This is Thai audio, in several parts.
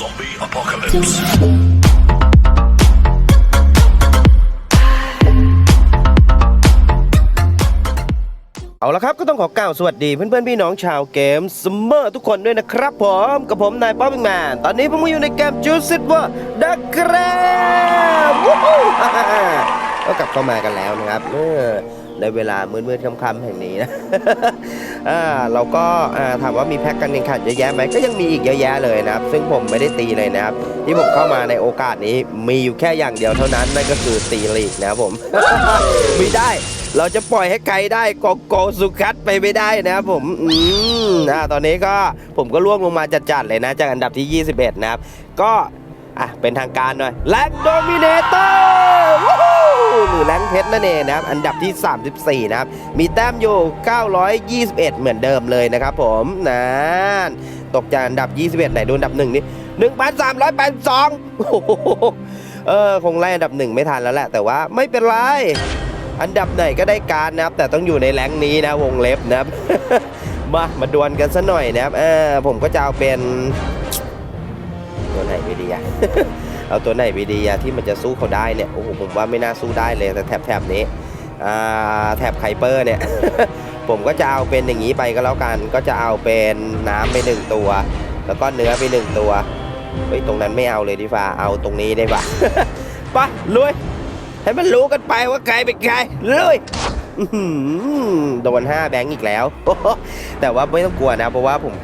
Zombie apocalypse. เอาละครับก็ต้องขอกล่าวสวัสดีเพื่อนๆพี่น้องชาวเกมสมเมอร์ทุกคนด้วยนะครับผมกับผมนายป๊อปปิ้งแมนตอนนี้ผมก็อยู่ในเกมจูซิตว่าดักแกรมก็กลับเข้ามากันแล้วนะครับเออ ในเวลามืดๆค่ำๆแห่งนี้นะอ่าเราก็อ่าถามว่ามีแพ็กการแข่งขันเยอะแยะไหมก็ยังมีอีกเยอะแยะเลยนะครับ ซึ่งผมไม่ได้ตีเลยนะครับ ที่ผมเข้ามาในโอกาสนี้มีอยู่แค่อย่างเดียวเท่านั้นนั่นก็คือตีลีกนะครับผมม่ได้เราจะปล่อยให้ไกลได้โกโกสุคัตไปไม่ได้นะครับผม อืมอ่าตอนนี้ก็ผมก็ล่วงลงมาจัดๆเลยนะ จากอันดับที่ 21 นะครับ ก็ อะ เป็นทางการหน่อยแรงโดมิเนเตอร์ หรือแรงเพชรนั่นเองนะครับ อันดับที่ 34 นะครับ มีแต้มอยู่ 921 เหมือนเดิมเลยนะครับผมนั่นตกจากอันดับ 21 ไหนดูอันดับหนึ่งนี่1,382โอ้โหเออ คงไล่อันดับหนึ่งไม่ทันแล้วแหละ แต่ว่าไม่เป็นไร อันดับไหนก็ได้การนะครับ แต่ต้องอยู่ในแรงนี้นะวงเล็บนะครับ มามาดวลกันซะหน่อยนะครับเออผมก็จะเอาเป็นตัวไหนไปดีอะ เอาตัวไหนไปดีอะที่มันจะสู้เขาได้เนี่ยโอ้โหผมว่าไม่น่าสู้ได้เลยแต่แถบแถบนี้แถบไคเปอร์เนี่ย ผมก็จะเอาเป็นอย่างนี้ไปก็แล้วกันก็จะเอาเป็นน้ำไปหนึ่งตัว แล้วก็เนื้อไปหนึ่งตัวเฮ้ยตรงนั้นไม่เอาเลยดีฟ่าเอาตรงนี้ได้ปะไปลุยให้มันรู้กันไปว่าใครเป็นใครเลยโดนห้าแบงค์อีกแล้ว แต่ว่าไม่ต้องกลัวนะ เพราะว่าผม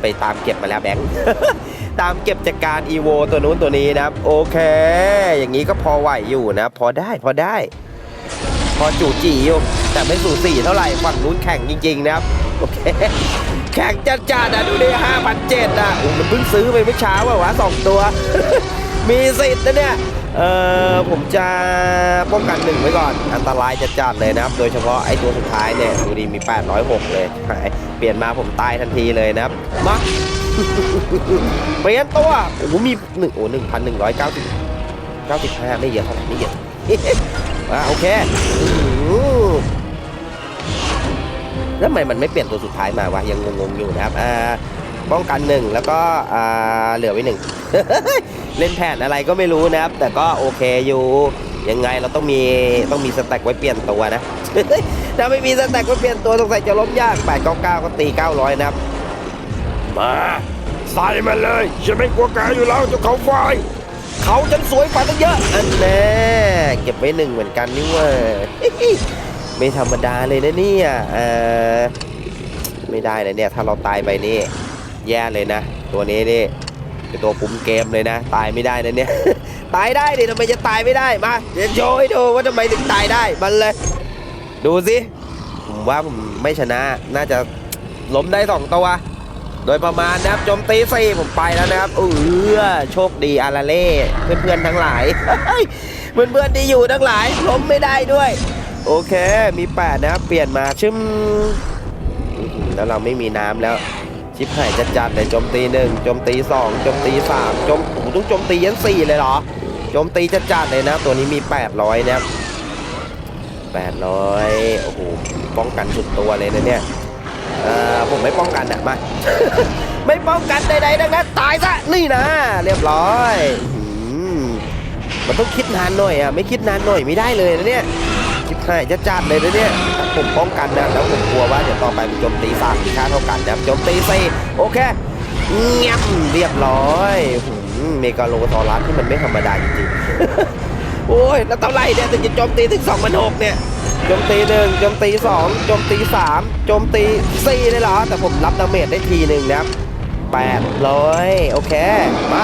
ไปตามเก็บมาแล้วแบงค์ ตามเก็บจากการอีโวตัวนู้นตัวนี้นะครับ โอเค อย่างนี้ก็พอไหวอยู่นะ พอได้พอได้ พอจู่จีอยู่แต่ไม่สู่สี่เท่าไหร่ฝั่งนู้นแข่งจริงๆนะครับ โอเค แข่งจัดจ้านะดูดิห้าพันเจ็ดนะโอ้มันเพิ่งซื้อไปเมื่อเช้าว่าวะสองตัว มีสิทธิ์นะเนี่ยเออผมจะป้องกันหนึ่งไว้ก่อน อันตรายจะจัดเลยนะครับ โดยเฉพาะไอ้ตัวสุดท้ายเนี่ยดูดีมี 806 เลยหายเปลี่ยนมาผมตายทันทีเลยนะครับมา เปลี่ยนตัวโอ้โหมีหนึ่งโอ้หนึ่งพันหนึ่งร้อยเก้าสิบเก้าสิบห้าไม่เยอะเท่าไหร่ไม่เยอะอ่าโอเคแล้วทำไมมันไม่เปลี่ยนตัวสุดท้ายมาวะยังงงๆอยู่นะครับอ่าป้องกันหนึ่งแล้วก็อ่าเหลือไว้หนึ่งเล่นแผนอะไรก็ไม่รู้นะครับ แต่ก็โอเคอยู่ยังไงเราต้องมีต้องมีสแต็กไว้เปลี่ยนตัวนะถ้าไม่มีสแต็กไว้เปลี่ยนตัวสงสัยจะล้มยาก899ก็ตี900นะครับ มา ใส่มันเลย ฉันไม่กลัวแกอยู่แล้วเจ้าเขาไฟเขาฉันสวยกว่าตั้งเยอะ อันแน่เก็บไว้หนึ่งเหมือนกันนี่เว่าไม่ธรรมดาเลยนะเนี่ยเออไม่ได้เลยเนี่ย ถ้าเราตายไปนี่ แย่เลยนะ ตัวนี้นี่เป็นตัวคุมเกมเลยนะ ตายไม่ได้นะเนี่ย ตายได้ดิทำไมจะตายไม่ได้มาเดี๋ยวโชว์ให้ดูว่าทำไมถึงตายได้มันเลย ดูสิผมว่าผมไม่ชนะน่าจะล้มได้สองตัว โดยประมาณนะครับโจมตีสี่ผมไปแล้วนะครับเออโชคดีอาราเล่เพื่อนๆทั้งหลายเพื่อนๆที่อยู่ทั้งหลายล้มไม่ได้ด้วย โอเคมีแปดนะครับเปลี่ยนมาชึมอื้อหือแล้วเราไม่มีน้ำแล้วชิบหายจัดจัดๆเลยโจมตีหนึ่งโจมตีสองโจมตีสามโจมโอ้ต้องโจมตียันสี่เลยเหรอโจมตีจัดจัดๆเลยนะ ตัวนี้มี800นะครับ800โอ้โหป้องกันสุดตัวเลยนะเนี่ย เออผมไม่ป้องกันอะมา ไม่ป้องกันใดๆดังนั้นตายซะนี่นะ เรียบร้อยมันต้องคิดนานหน่อยอะไม่คิดนานหน่อยไม่ได้เลยนะเนี่ยคิดหายจะจัดเลยนะเนี่ยถ้าผมป้องกันนะแล้วผมกลัวว่าเดี๋ยวต่อไปมันโจมตีสามมีค่าเท่ากันนะโจมตีสี่โอเคเงียบเรียบร้อยมเมกาโลตอรัสที่มันไม่ธรรมดาจริงๆ โอ้ยแล้วเท่าไหร่เนี่ยถึงจะโจมตีถึงสองพันหกเนี่ยโจมตีหนึ่งโจมตีสองโจมตีสามโจมตีสี่เลยเหรอ แต่ผมรับดาเมจได้ทีหนึ่งนะครับแปดร้อยโอเค มา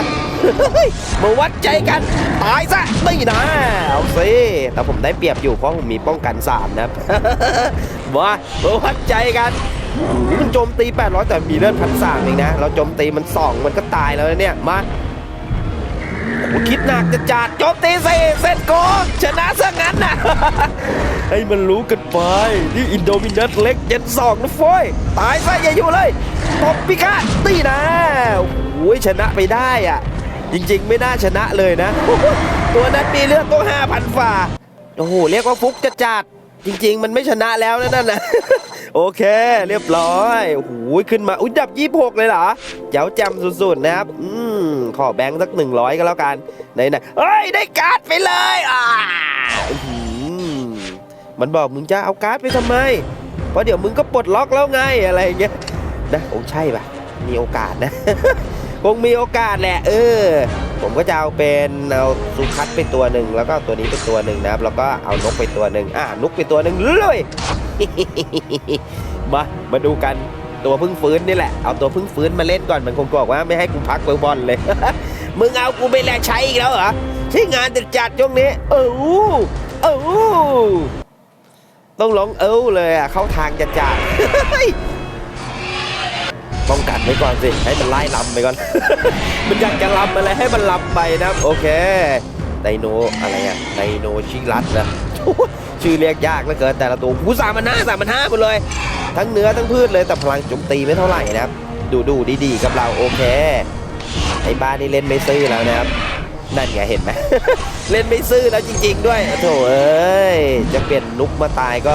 มาวัดใจกัน ตายซะนี่นะเอาสิแต่ผมได้เปรียบอยู่เพราะผมมีป้องกันสามนะครับมามาวัดใจกันมันโจมตี 800 แต่มีเลือดพันสามเองนะ เราโจมตีมันสองมันก็ตายแล้วนะเนี่ย มาโอ้โห คิดหนักจะจัดโจมตีเซเซตโกชนะซะงั้นนะให้มันรู้กันไป นี่อินโดมินัสเล็กเจนสองนะฟอย ตายซะอย่าอยู่เลยตบพิฆาตตีนะโอ้ยชนะไปได้อะ จริงๆ ไม่น่าชนะเลยนะ ตัวนั้นมีเลือดต้องห้าพันฝ่า โอ้โห เรียกว่าฟุกจะจัดจริง ๆ มันไม่ชนะแล้วนะนั่นนะ โอเค เรียบร้อยโอ้โหขึ้นมาอุ้ยดับยี่หกเลยเหรอเจ๋วจำสุดๆนะครับ อืมขอแบงค์สักหนึ่งร้อยก็แล้วกันไหนๆเฮ้ย ได้การ์ดไปเลยอ่าอื้อหือมันบอกมึงจะเอาการ์ดไปทำไม เพราะเดี๋ยวมึงก็ปลดล็อกแล้วไงอะไรเงี้ยนะโอ้ใช่ป่ะ มีโอกาสนะคงมีโอกาสแหละ เออ ผมก็จะเอาเป็นเอาซูคัตไปตัวหนึ่งแล้วก็ตัวนี้ไปตัวหนึ่งนะครับ แล้วก็เอานกไปตัวหนึ่งอ่านกไปตัวหนึ่งเลย มามาดูกันตัวพึ่งฟื้นนี่แหละ เอาตัวพึ่งฟื้นมาเล่นก่อนมันคงบอกว่าไม่ให้กูพักเบอร์บอลเลย มึงเอากูไปแลกใช้อีกแล้วเหรอใช่งานจัดจัดช่วงนี้ เออเออต้องร้องเอ้าเลยอะเข้าทางจัดจัดป้องกันไว้ก่อนสิให้มันไล่ลำไปก่อน มันอยากจะลำอะไรให้มันลำไปนะโอเคไดโนอะไรอะไดโนชิรัตนะ ชื่อเรียกยากเหลือเกินแต่ละตัวหูสามพันห้าสามพันห้าหมดเลย ทั้งเนื้อทั้งพืชเลยแต่พลังโจมตีไม่เท่าไหร่นะครับดูดูดีๆกับเราโอเคไอ้บ้านนี่เล่นไม่ซื่อแล้วนะครับนั่นไงเห็นไหมเล่นไม่ซื่อแล้วจริง ๆ ด้วยโถเอ้ยจะเปลี่ยนนุกมาตายก็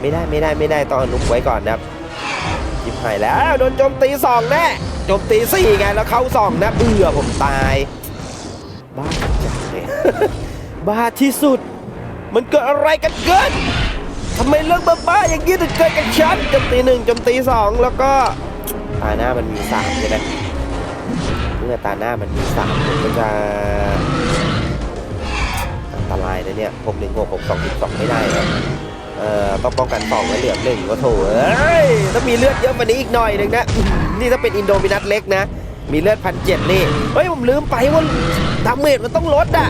ไม่ได้ไม่ได้ไม่ได้ต้องนุกไว้ก่อนนะครับยิบหายแล้วโดนโจมตีสองแน่โจมตีสี่ไงแล้วเข้าสองนะเบื่อผมตายบ้าจังเลยบ้าที่สุด มันเกิดอะไรกันเกินทำไมเรื่องบ้าๆอย่างนี้ถึงเกิดกับฉันจมตีหนึ่งจมตีสองแล้วก็ตาหน้ามันมีสามใช่ไหมเมื่อตาหน้ามันมีสามผมก็จะอันตรายนะเนี่ยหกหนึ่งหกหกสองสิบสองไม่ได้นะเอ่อต้องป้องกันสองไว้เหลือหนึ่งก็โถเอ้ยถ้ามีเลือดเยอะกว่านี้อีกหน่อยหนึ่งนะนี่ถ้าเป็นอินโดมินัสเล็กนะ มีเลือดพันเจ็ดนี่ เฮ้ย ผมลืมไปว่าดาเมจมันต้องลดอะ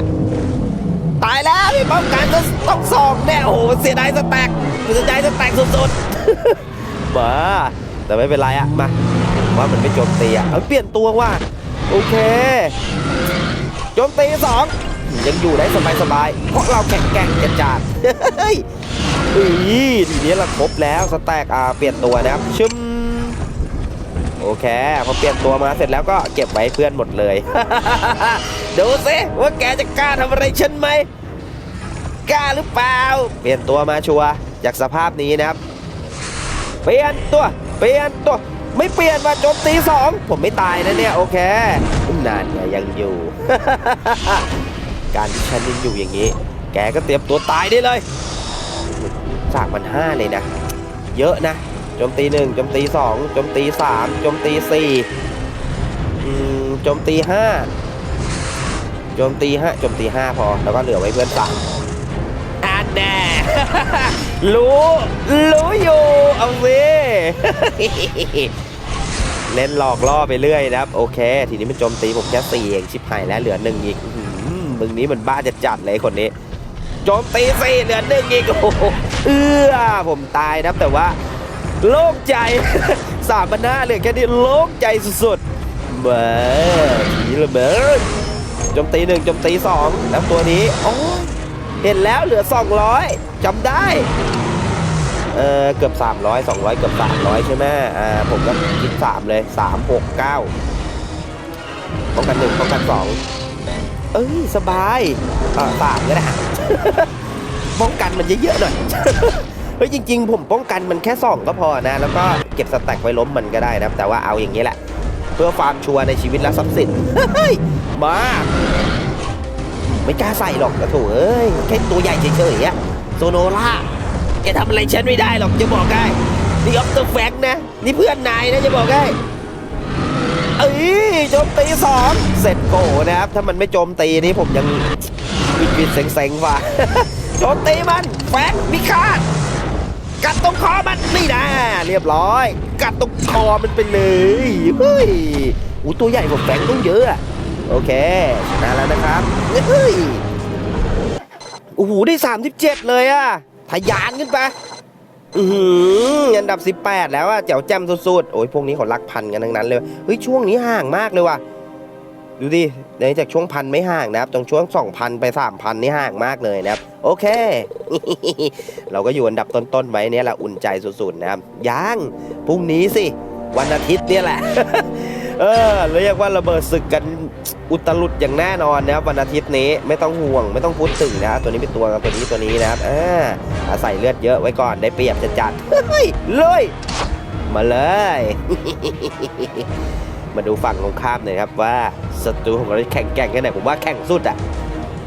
ตายแล้วพี่ป้องกันก็ต้องสองแน่โอ้โหเสียดายสแต็กเสียดายสแต็กสุดๆมาแต่ไม่เป็นไรอะมาว่ามันไม่โจมตีอะเอาเปลี่ยนตัวว่าโอเคโจมตีสองยังอยู่ได้สบายๆเพราะเราแข่งแกร่งกันจาดเฮ้ยอุ้ยทีนี้เราครบแล้วสแต็กอ่าเปลี่ยนตัวนะครับชึมโอเคพอเปลี่ยนตัวมาเสร็จแล้วก็เก็บไว้เพื่อนหมดเลย ดูสิว่าแกจะกล้าทำอะไรฉันไหมกล้าหรือเปล่า เปลี่ยนตัวมาชัวจากสภาพนี้นะครับ เปลี่ยนตัว เปลี่ยนตัว ไม่เปลี่ยนว่าโจมตีสองผมไม่ตายนะเนี่ย โอเคนานไงยังอยู่ การที่ฉันยังอยู่อย่างนี้ แกก็เตรียมตัวตายได้เลยสามมันห้าเลยนะ เยอะนะโจมตีหนึ่งโจมตีสองโจมตีสามโจมตีสี่โจมตีห้า โจมตีห้าโจมตีห้าพอ แล้วก็เหลือไว้เพื่อนสามอันแน่ รู้ รู้อยู่ เอาสิเล่นหลอกล่อไปเรื่อยนะครับ โอเค ทีนี้มันโจมตีผมแค่สี่เองชิบหายแล้วเหลือหนึ่งอีกอื้อหือมึงนี้มันบ้าจะจัดเลยคนนี้ โจมตีสี่เหลือหนึ่งอีกโอ้โหเอื้อผมตายนะครับแต่ว่า โล่งใจสามพันห้าเหลือแค่นี้โล่งใจสุดๆเบ้อทีละเบ้อโจมตีหนึ่งจมตีสองแล้วตัวนี้โอ้ยเห็นแล้วเหลือ 200จำได้ เออเกือบ 300 200 เกือบ 300 ใช่ไหมอ่าผมก็คิด 3 เลย 3 6 9ป้องกัน1ป้องกัน 2 เอ้ย สบายอ่าสามก็ได้ป้องกันมันเยอะๆหน่อยเฮ้ยจริง ๆ ผมป้องกันมันแค่ 2 ก็พอนะ แล้วก็เก็บสแต็กไว้ล้มมันก็ได้นะแต่ว่าเอาอย่างนี้แหละ พื่อความชัวร์ในชีวิตและทรัพย์สินเฮ้ยมาไม่กล้าใส่หรอกกระโถเอ้ยแค่ตัวใหญ่เฉยๆอะโซโนล่าแกทำอะไรฉันไม่ได้หรอกจะบอกได้นี่ออฟเตอร์แฟงนะ นี่เพื่อนนายนะจะบอกได้เอ้ยโจมตีสองเสร็จโกนะครับ ถ้ามันไม่โจมตีนี่ผมยังวิดวิดเซ็งๆว่ะโจมตีมันแฟงมีคาด กัดตรงคอมันนี่นะเรียบร้อย กัดตรงคอมันไปเลยเฮ้ยอู้ตัวใหญ่กว่าแฟงต้องเยอะโอเคชนะแล้วนะครับเฮ้ยโอ้โหได้ 37 เลยอะทะยานขึ้นไปอืออันดับ 18 แล้วอะเจ๋วแจ่มสุดๆโอ้ยพวกนี้เขารักพันกันทั้งนั้นเลยเฮ้ยช่วงนี้ห่างมากเลยว่ะ ดูดิในจากช่วงพันไม่ห่างนะครับตรงช่วง 2,000 ไป 3,000 นี่ห่างมากเลยนะครับ โอเค เราก็อยู่อันดับต้นๆไว้เนี่ยแหละอุ่นใจสุดๆนะครับยังพรุ่งนี้สิ วันอาทิตย์เนี่ยแหละ เออ เรียกว่าระเบิดศึกกันอุตลุดอย่างแน่นอนนะครับวันอาทิตย์นี้ไม่ต้องห่วง ไม่ต้องพูดถึงนะครับตัวนี้เป็นตัวตัวนี้ตัวนี้นะครับอ่าอาศัยเลือดเยอะไว้ก่อนได้เปรียบจะจัดๆเฮ้ยเลยมาเลย มาดูฝั่งของข้ามหน่อยครับว่าศัตรูของเราแข่งแก่งแค่ไหนผมว่าแข่งสุดอะ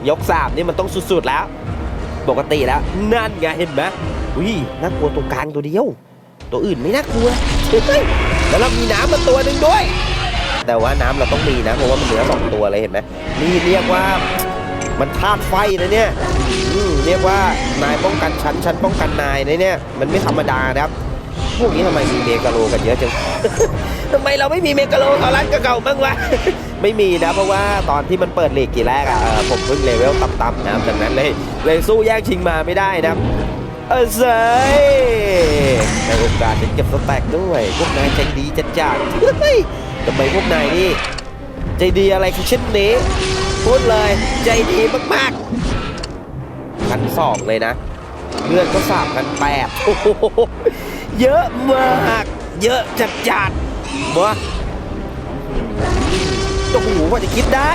ยกสามนี่มันต้องสุดๆแล้ว ปกติแล้ว นั่นไงเห็นไหมอุ้ยน่ากลัวตัวกลางตัวเดียว ตัวอื่นไม่น่ากลัวแล้วเรามีน้ำมาตัวหนึ่งด้วย แต่ว่าน้ำเราต้องมีนะเพราะว่ามันเหลือสองตัวเลยเห็นไหมนี่เรียกว่ามันธาตุไฟนะเนี่ยเรียกว่านายป้องกันชั้นชั้นป้องกันนายนะเนี่ยมันไม่ธรรมดานะครับ พวกนี้ทำไมมีเมกาโลกันเยอะจัง ทำไมเราไม่มีเมกาโลเขาร้านเก่าๆบ้างวะ ไม่มีนะเพราะว่าตอนที่มันเปิดลีกกี่แรกอะผมเพิ่งเลเวลต่ำๆนะครับดังนั้นเลยเลยสู้แย่งชิงมาไม่ได้นะเออเซยในโอกาสจะเก็บสแต็กด้วย พวกนายใจดีจัดจัดๆทำไมพวกนายนี่ใจดีอะไรคือเช่นนี้ พูดเลยใจดีมากๆพันสองเลยนะเลือดก็สามพันแปด เยอะมาก เยอะจัดจัดๆวโอ้โหว่าจะคิดได้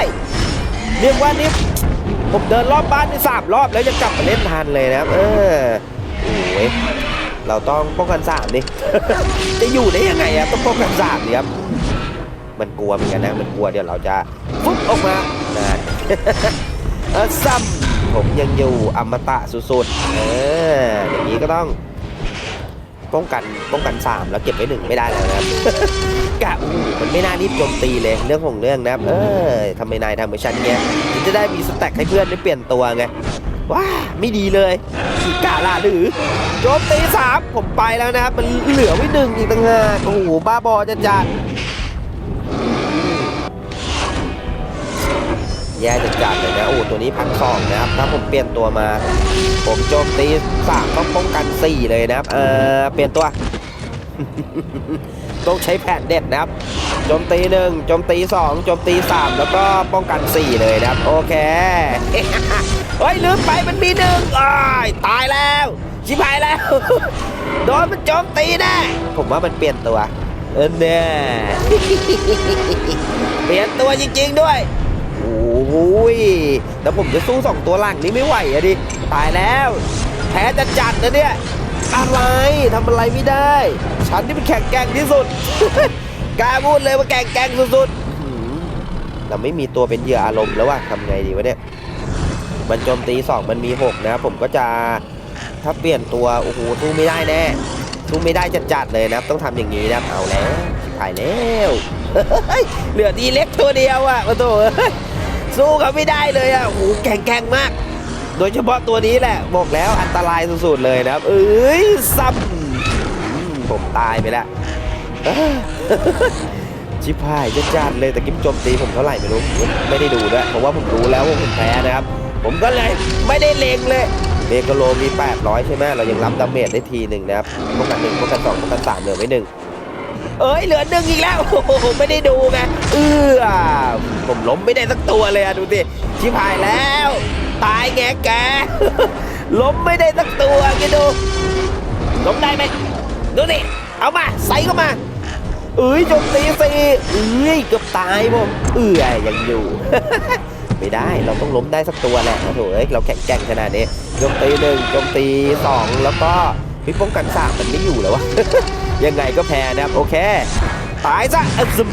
เรียกว่านี่ผมเดินรอบบ้านนี่สามรอบแล้วยังกลับมาเล่นทันเลยนะครับเออโอ้ยเราต้องป้องกันสามดิจะอยู่ได้ยังไงอะต้องป้องกันสามดิครับมันกลัวเหมือนกันนะมันกลัวเดี๋ยวเราจะฟุบออกมานั่นเออซ้ำผมยังอยู่อมตะสุดๆเอออย่างนี้ก็ต้อง ป้องกันป้องกันสามแล้วเก็บไว้หนึ่งไม่ได้แล้วนะครับกะอูมันไม่น่ารีบโจมตีเลยเรื่องของเรื่องนะครับเออทำไมนายทำเหมือนฉันเงี้ยถึงจะได้มีสแต็กให้เพื่อนได้เปลี่ยนตัวไงว้าไม่ดีเลยขีกาล่าหรือโจมตีสามผมไปแล้วนะครับ มันเหลือไว้หนึ่งอีกต่างหากโอ้โหบ้าบอจะจัดแย่จะจัดเลยนะโอ้ตัวนี้พันสองนะครับถ้าผมเปลี่ยนตัวมา ผมโจมตีสามต้องป้องกัน สี่เลยนะครับเออเปลี่ยนตัว ต้องใช้แผนเด็ดนะครับโจมตีหนึ่งโจมตีสองโจมตีสามแล้วก็ป้องกันสี่เลยนะครับ โอเคเฮ้ยลืมไปมันมีหนึ่งอ้ายตายแล้วชิบหายแล้ว โดนมันโจมตีแน่ผมว่ามันเปลี่ยนตัวเออเนี่ยเปลี่ยนตัวจริง ๆด้วยโอ้ยแล้วผมจะสู้สองตัวหลังนี้ไม่ไหวอะดิ ตายแล้ว แพ้จะจัดนะเนี่ย อะไรทำอะไรไม่ได้ ฉันนี่เป็นแข่งแกร่งที่สุด กล้าพูดเลยว่าแข่งแกร่งสุดๆเราไม่มีตัวเป็นเหยื่ออารมณ์แล้วว่าทำไงดีวะเนี่ย มันโจมตีสองมันมีหกนะ ผมก็จะถ้าเปลี่ยนตัวโอ้โหสู้ไม่ได้แน่สู้ไม่ได้จัดๆเลยนะครับ ต้องทำอย่างนี้นะเอาแล้วชิบหายแล้วเหลือทีเล็กตัวเดียวอะโอ้โหสู้เขาไม่ได้เลยอะโอ้โหแข็งแกร่งมาก โดยเฉพาะตัวนี้แหละ บอกแล้วอันตรายสุดๆเลยนะครับ เอ้ยซ้ำผมตายไปแล้วชิบหายจะจัดเลยแต่กิ๊บโจมตีผมเท่าไหร่ไม่รู้ไม่ได้ดูด้วยเพราะว่าผมรู้แล้วว่าผมแพ้นะครับ ผมก็เลยไม่ได้เล็งเลยเมกโลมี 800 ใช่ไหมเรายังรับดาเมจได้ทีหนึ่งนะครับป้องกันหนึ่งป้องกันสองป้องกันสามเหลือไว้หนึ่งเอ้ยเหลือหนึ่งอีกแล้วโอ้โหไม่ได้ดูไงเออผมล้มไม่ได้สักตัวเลยอะดูสิชิบหายแล้ว ตายแงแก ล้มไม่ได้สักตัวแกดู ล้มได้ไหมดูสิเอามาใส่เข้ามาเอ้ยจมตีสิเอ้ยเกือบตายผมเอื่อยยังอยู่ ไม่ได้เราต้องล้มได้สักตัวแหละโอ้โหเอ้ยเราแข็งแกร่งขนาดนี้จมตีหนึ่งจมตีสองแล้วก็พิป้องกันสามมันไม่อยู่แล้ววะยังไงก็แพ้นะครับโอเค ตายซะอะซึม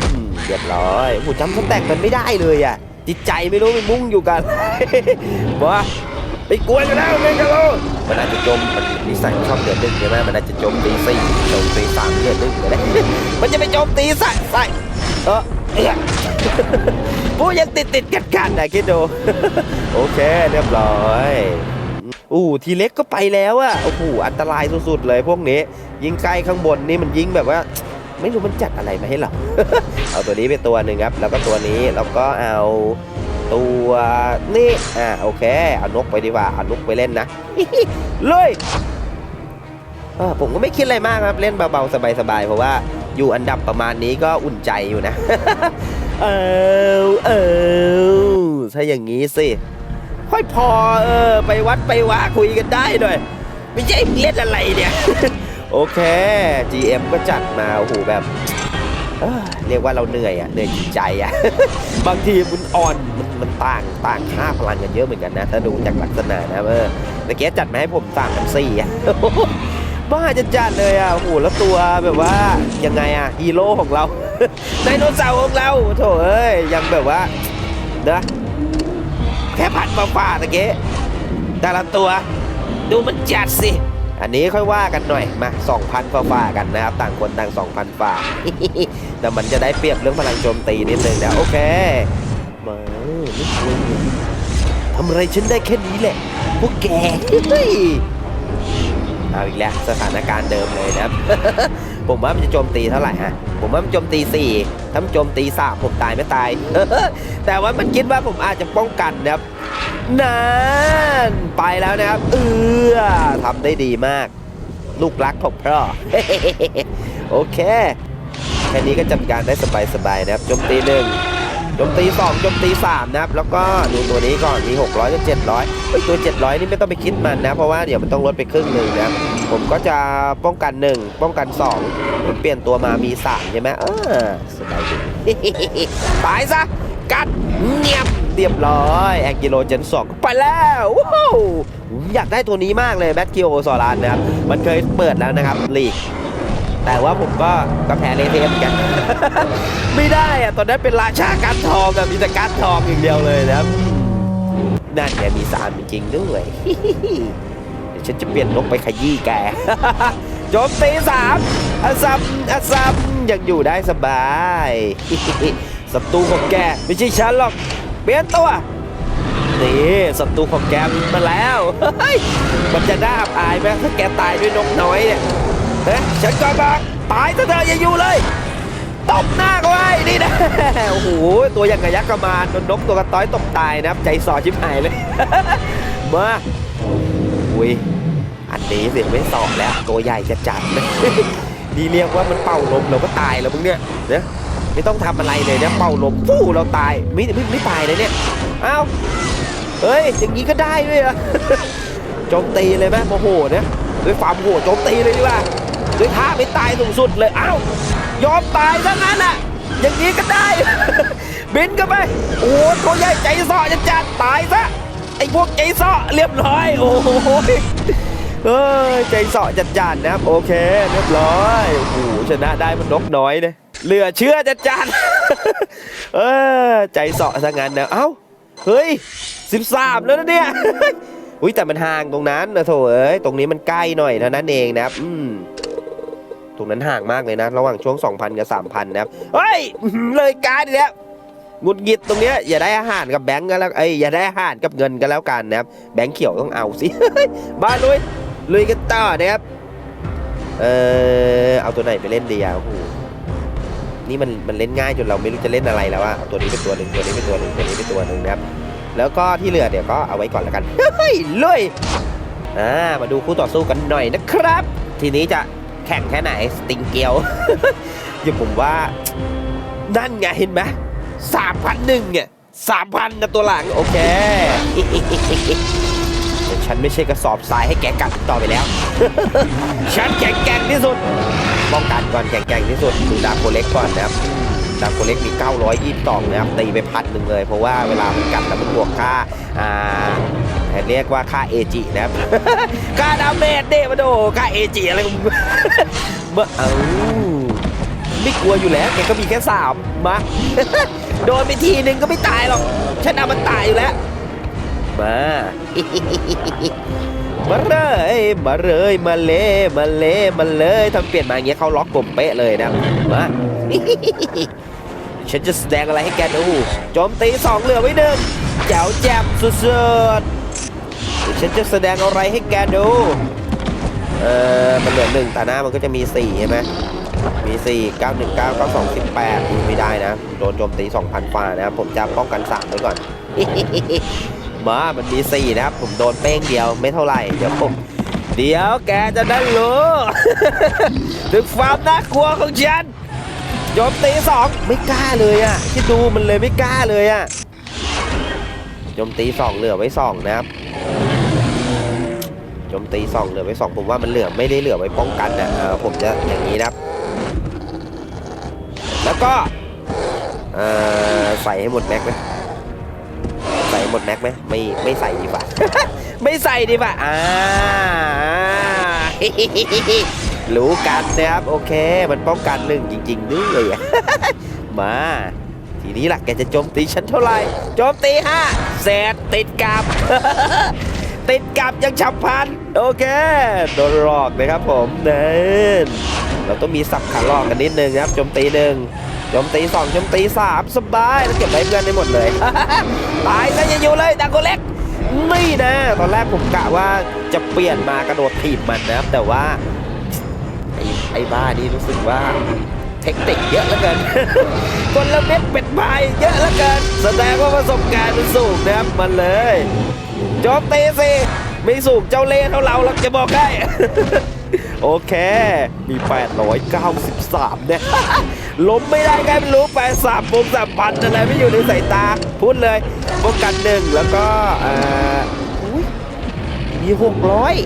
เรียบร้อยโอ้โหจำสแต็กมันไม่ได้เลยอะ จิตใจไม่รู้มันมุ่งอยู่กันว่าไปกวนกันแล้วเมกาโลมันอาจจะจมมันนิสัยชอบเดือดดึงใช่ไหมมันอาจจะจมตีสี่จมตีสามเดือดดึงก็ได้มันจะไปจมตีใส่ใส่เออเอื้อผู้ยังติดติดกันกันนะคิดดูโอเคเรียบร้อยอู้ทีเล็กก็ไปแล้วอะโอ้โหอันตรายสุดๆเลยพวกนี้ ยิงใกล้ข้างบนนี่มันยิงแบบว่า ไม่รู้มันจัดอะไรมาให้เรา เอาตัวนี้เป็นตัวหนึ่งครับ แล้วก็ตัวนี้แล้วก็เอาตัวนี่อ่าโอเคเอานกไปดีกว่าเอานกไปเล่นนะเลยเออผมก็ไม่คิดอะไรมากครับเล่นเบาๆสบายๆเพราะว่าอยู่อันดับประมาณนี้ก็อุ่นใจอยู่นะ เออเออถ้าอย่างนี้สิค่อยพอเออไปวัดไปวาคุยกันได้หน่อยไม่ใช่เล่นอะไรเนี่ย โอเค GM ก็จัดมาโอ้โหแบบเรียกว่าเราเหนื่อยอะเหนื่อยจิตใจอะ บางทีมันอ่อนมันมันต่างต่างค่าพลังกันเยอะเหมือนกันนะ ถ้าดูจากลักษณะนะเออตะเกียจัดมาให้ผมต่างกันสี่อะบ้าจะจัดเลยอะโอ้โหแล้วตัวแบบว่ายังไงอะฮีโร่ของเราไดโนเสาร์ของเราโถเอ้ยยังแบบว่านะแค่พันมาฝ่าตะเกียแต่ละตัว ดูมันจัดสิ อันนี้ค่อยว่ากันหน่อยมา2,000ฝ่าฝ่ากันนะครับ ต่างคนต่าง 2,000ฝ่าแต่มันจะได้เปรียบเรื่องพลังโจมตีนิดนึงนะโอเคมาไม่ควรทำอะไรฉันได้แค่นี้แหละพวกแกเอาอีกแล้วสถานการณ์เดิมเลยนะครับ ผมว่ามันจะโจมตีเท่าไหร่ฮะผมว่ามันโจมตี4ถ้ามันโจมตี3ผมตายไม่ตาย แต่ว่ามันคิดว่าผมอาจจะป้องกันนะครับนั่นไปแล้วนะครับ เออทำได้ดีมาก ลูกรักของพ่อโอเคแค่นี้ก็จัดการได้สบายๆนะครับโจมตีหนึ่ง โจมตีสองโจมตีสามนะครับแล้วก็ดูตัวนี้ก่อนมี 600กับ700เฮ้ยตัว 700 นี่ไม่ต้องไปคิดมันนะ เพราะว่าเดี๋ยวมันต้องลดไปครึ่งหนึ่งนะผมก็จะป้องกัน 1 ป้องกัน 2 ผมเปลี่ยนตัวมามี3ใช่ไหมเออสบายดีตายซะกัดเงียบเรียบร้อยแองกิโลเจน2ไปแล้วว้าวอยากได้ตัวนี้มากเลยแบทคิโอซอรานนะครับมันเคยเปิดแล้วนะครับลีก แต่ว่าผมก็ก็แพ้เลเทเหมือนกัน ไม่ได้อะตอนนั้นเป็นราชาการทองอะมีแต่การทองอย่างเดียวเลยนะครับนั่นแกมีสามจริงด้วยเดี๋ยวฉันจะเปลี่ยนนกไปขยี้แกโจมตีสามอาซัมอาซัมยังอยู่ได้สบายศัตรูของแกไม่ใช่ฉันหรอกเปลี่ยนตัวนี่ศัตรูของแกมาแล้วเฮ้ยมันจะน่าอับอายไหมถ้าแกตายด้วยนกน้อยเนี่ย เฮ้ยฉันก็บอกตายซะเถอะอย่าอยู่เลยตบหน้าเขาไว้นี่นะโอ้โหตัวอย่างกับยักษ์กระมานโดนนกตัวกระต้อยตกตายนะครับ ใจสอชิบหายเลย มาอุ้ยอันนี้เสียงไม่สอบแล้ว ตัวใหญ่จะจัดเลยนี่เรียกว่ามันเป่าลมเราก็ตายแล้วมึงเนี่ยนะไม่ต้องทำอะไรเลยเนี่ยเป่าลมฟู่เราตายไม่ไม่ไม่ตายเลยเนี่ยอ้าวเฮ้ยอย่างนี้ก็ได้ด้วยเหรอโจมตีเลยไหมโมโหเนี่ยด้วยความโหดโจมตีเลยดีกว่า ด้วยท่าไม่ตายสูงสุดเลยอ้าวยอมตายซะงั้นอะ อย่างนี้ก็ได้ บินกันไป โอ้โหตัวใหญ่ใจสาะจะจัดตายซะไอพวกใจสาะเรียบร้อย โอ้โหเอ้ยใจสาะจัดจานนะครับ โอเค เรียบร้อยโอ้โหชนะได้มันนกน้อยเลยเหลือเชื่อจัดจานเออใจสาะซะงั้นนะเอ้าเฮ้ยสิบสามแล้วนะเนี่ยอุ้ยแต่มันห่างตรงนั้นนะโถเอ้ยตรงนี้มันใกล้หน่อยเท่านั้นเองนะครับ อืม ตรงนั้นห่างมากเลยนะ ระหว่างช่วง 2,000 กับ 3,000 นะครับ เฮ้ย เลยการอีกแล้วหงุดหงิดตรงเนี้ยอย่าได้อาหารกับแบงก์กันแล้วเอ้ยอย่าได้อาหารกับเงินกันแล้วกันนะครับ แบงก์เขียวต้องเอาสิมาลุยลุยกันต่อนะครับเออเอาตัวไหนไปเล่นดีอะโอ้โหนี่มันมันเล่นง่ายจนเราไม่รู้จะเล่นอะไรแล้วอะเอาตัวนี้เป็นตัวหนึ่งตัวนี้เป็นตัวหนึ่งตัวนี้เป็นตัวหนึ่งนะครับ แล้วก็ที่เหลือเดี๋ยวก็เอาไว้ก่อนแล้วกันเฮ้ยลุยอ่ามาดูคู่ต่อสู้กันหน่อยนะครับ ทีนี้จะ แข่งแค่ไหนสติงเกียว อย่าผมว่า นั่นไงเห็นไหมสามพันหนึ่งเนี่ยสามพันนะตัวหลัง โอเคแต่ฉันไม่ใช่กระสอบทรายให้แกกัดต่อไปแล้ว ฉันแข็งแกร่งที่สุดป้องกันก่อนแข็งแกร่งที่สุดดูดาโคเล็กก่อนนะครับดาโคเล็กมี 922 นะครับตีไปพันหนึ่งเลย เพราะว่าเวลามันกัดแล้วมันบวกค่าอ่า เรียกว่าค่าเอจินะครับ ค่าดาเมจเด้มาโดค่าเอจิอะไรของเมื่อเอาไม่กลัวอยู่แล้วแกก็มีแค่สามมาโดนไปทีนึงก็ไม่ตายหรอกฉันเอามันตายอยู่แล้ว มามาเลยมาเลยมาเลมาเลมาเลยทำเปลี่ยนมาอย่างเงี้ยเขาล็อกผมเป๊ะเลยนะมาฉันจะแสดงอะไรให้แกดูโจมตีสองเหลือไว้หนึ่งแจ๋วแจ่มสุดๆ ฉันจะแสดงอะไรให้แกดู เออมันเหลือหนึ่งแตาหน้ามันก็จะมีสี่ใช่ไหมมีสี่เก้าหนึ่งเก้าเก้าสองสิบแปดไม่ได้นะ โดนโจมตีสองพันฟ้านะครับ ผมจะป้องกันสามไว้ก่อนมา มันมีสี่นะครับ ผมโดนเป้งเดียวไม่เท่าไหร่ เดี๋ยวผม เดี๋ยวแกจะได้รู้ถึงความน่ากลัวของฉันโจมตีสองไม่กล้าเลยอะ ที่ดูมันเลยไม่กล้าเลยอะโจมตีสองเหลือไว้สองนะครับ มตีสองเหลือไว้สองผมว่ามันเหลือไม่ได้เหลือไว้ป้องกันนะเออผมจะอย่างนี้นะครับ แล้วก็เออใส่ให้หมดแม็กไหมใส่ให้หมดแม็กไหมไม่ไม่ใส่ดีกว่าไม่ใส่ดีกว่าอ่ารู้กันนะครับโอเค มันป้องกันหนึ่งจริงๆด้วยมาทีนี้ล่ะแกจะโจมตีฉันเท่าไหร่โจมตีห้าแสดติดกับ ติดกับยังฉับพลัน โอเคโดนหลอกนะครับผมเนินเราต้องมีสับขาหลอกกันนิดนึงครับโจมตีหนึ่งโจมตีสองโจมตีสามสบายแล้วเก็บไว้เพื่อนได้หมดเลย ตายซะอย่าอยู่เลยดังโกเล็กนี่นะ ตอนแรกผมกะว่าจะเปลี่ยนมากระโดดถีบมันนะครับ แต่ว่า ไอ้ไอ้บ้านี่รู้สึกว่าเทคนิคเยอะเหลือเกินคนละเม็ดเป็ดพายเยอะเหลือเกิน แสดงว่าประสบการณ์มันสูงนะครับมันเลยโจมตีสิ ไม่สูงเจ้าเล่เท่าเราหรอกจะบอกให้โอเค มี 893 เนี่ย ล้มไม่ได้ไงไม่รู้แปดสามปุ่มสามพันอะไรไม่อยู่ในสายตา พูดเลยป้องกันหนึ่งแล้วก็อ่ออุ๊ยมี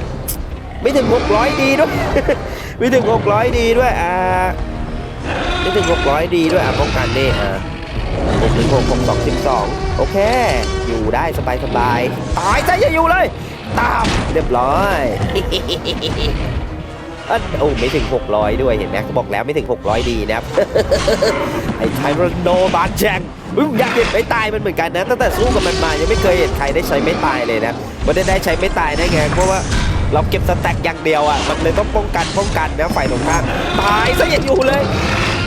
600 ไม่ถึง 600 ดีด้วยไม่ถึง 600 ดีด้วยอ่าไม่ถึง 600 ดีด้วยอะป้องกันนี่อ่า6ถึง6 6 2 12โอเค อยู่ได้สบายสบายตายซะอย่าอยู่เลย ตามเรียบร้อยโอ้ไม่ถึง 600 ด้วยเห็นไหมเขาบอกแล้วไม่ถึง 600 ดีนะครับ ไอ้ไทรโนบาแจงอยากเห็นไม่ตายมันเหมือนกันนะ ตั้งแต่สู้กับมันมายังไม่เคยเห็นใครได้ใช้ไม่ตายเลยนะมันได้ได้ใช้ไม่ตายได้ไงเพราะว่าเราเก็บสแต็กอย่างเดียวอะ มันเลยต้องป้องกันป้องกันนะฝ่ายตรงข้ามตายซะอย่าอยู่เลย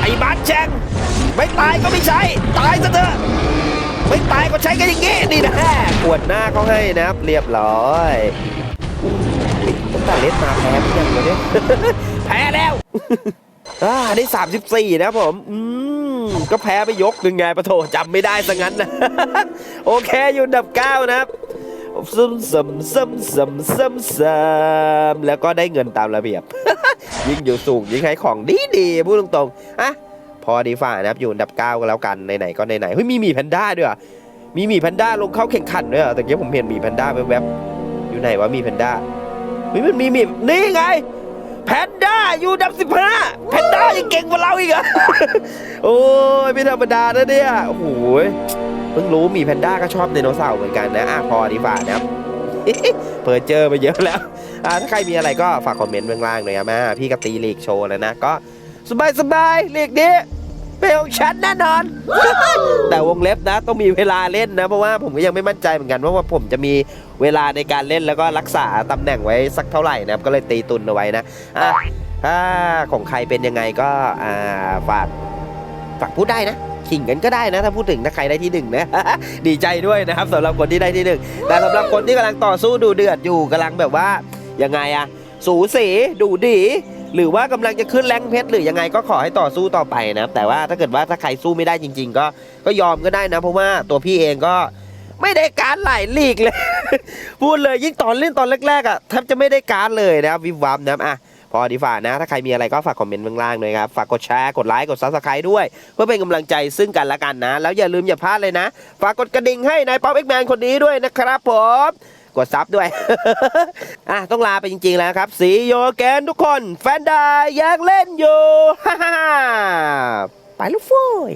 ไอ้บาแจงไม่ตายก็ไม่ใช้ตายซะเถอะ ไม่ตายก็ใช้กันอย่างงี้นี่นะปวดหน้าเขาให้นะครับ เรียบร้อยตั้งแต่เล่นมาแพ้ทุกอย่างเลยเนี่ยแพ้แล้วอ่าได้ 34 นะครับผม อืม ก็แพ้ไปยกหนึ่งไงปะโถจำไม่ได้ซะงั้นนะ โอเคอยู่อันดับ 9 นะครับซึมซึมซึมซึมซึมซึมแล้วก็ได้เงินตามระเบียบ ยิ่งอยู่สูงยิ่งให้ของดีดีพูดตรงๆอะ พอดีฝ่านะครับอยู่อันดับ 9ก็แล้วกันไหนๆก็ไหนๆเฮ้ยมีมีแพนด้าด้วยมีมีแพนด้าลงเข้าแข่งขันด้วยแต่เกี้ผมเห็นมีแพนด้าแวบๆอยู่ไหนวะมีแพนด้าเฮ้ยมันมีมีนี่ไงแพนด้าอยู่อันดับสิบห้าแพนด้ายังเก่งกว่าเราอีกเหรอะโอ้ยไม่ธรรมดานะเนี่ยโอ้โหเพิ่งรู้มีแพนด้าก็ชอบไดโนเสาร์เหมือนกันนะอะพอดีฝ่านะครับเพอเจอไปเยอะแล้วอะถ้าใครมีอะไรก็ฝากคอมเมนต์ข้างล่างหน่อยนะมาพี่กตีลีกโชว์แล้วนะก็สบายสบายลีกนี้ เป็นของฉันแน่นอน แต่วงเล็บนะต้องมีเวลาเล่นนะ เพราะว่าผมก็ยังไม่มั่นใจเหมือนกันว่าผมจะมีเวลาในการเล่นแล้วก็รักษาตำแหน่งไว้สักเท่าไหร่นะครับก็เลยตีตุนเอาไว้นะอะถ้าของใครเป็นยังไงก็อ่าฝากฝากพูดได้นะขิงกันก็ได้นะ ถ้าพูดถึงถ้าใครได้ที่หนึ่งนะ ดีใจด้วยนะครับสำหรับคนที่ได้ที่หนึ่งแต่สำหรับคนที่กำลังต่อสู้ดูเดือดอยู่กำลังแบบว่ายังไงอะสูสีดูดี หรือว่ากำลังจะขึ้นแรงเพชรหรือยังไงก็ขอให้ต่อสู้ต่อไปนะแต่ว่าถ้าเกิดว่าถ้าใครสู้ไม่ได้จริง ๆ ก็ก็ยอมก็ได้นะเพราะว่าตัวพี่เองก็ไม่ได้การหลายลีกเลย พูดเลยยิ่งตอนเล่นตอนแรกๆอะแทบจะไม่ได้การเลยนะวิบวับนะอะพอดีฝ่านะ ถ้าใครมีอะไรก็ฝากคอมเมนต์ข้างล่างเลยครับ ฝากกดแชร์ กดไลค์ กดซับสไครต์ด้วย เพื่อเป็นกำลังใจซึ่งกันและกันนะ แล้วอย่าลืมอย่าพลาดเลยนะ ฝากกดกระดิ่งให้นายป๊อปเอ็กแมนคนนี้ด้วยนะครับผม กดซับด้วย อะต้องลาไปจริง ๆ แล้วครับ สีโยแกนทุกคน แฟนดายอยากเล่นอยู่ ฮ่าไปลูกฟุ้ย